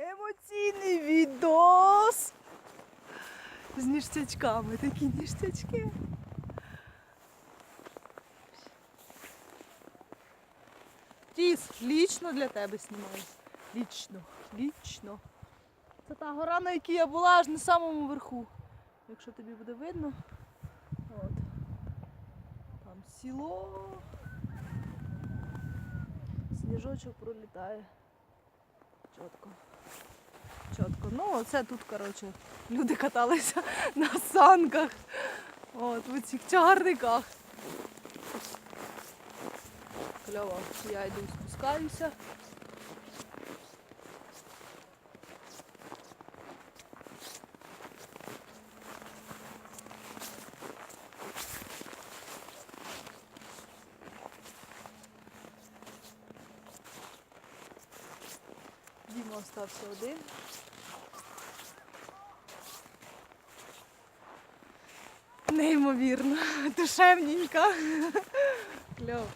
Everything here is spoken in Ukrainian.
Емоційний відос з ніштячками. Такі ніштячки. Тіс, лічно для тебе знімаю. Лічно, лічно. Це та гора, на якій я була аж на самому верху. Якщо тобі буде видно. От. Там село. Сніжочок пролітає. Чітко. Чітко. Ну, оце тут, коротше, люди каталися на санках. От, в цих чагарниках. Кльово. Я йду спускаюся. Діма остався один. Неймовірно, душевненька. Кльово.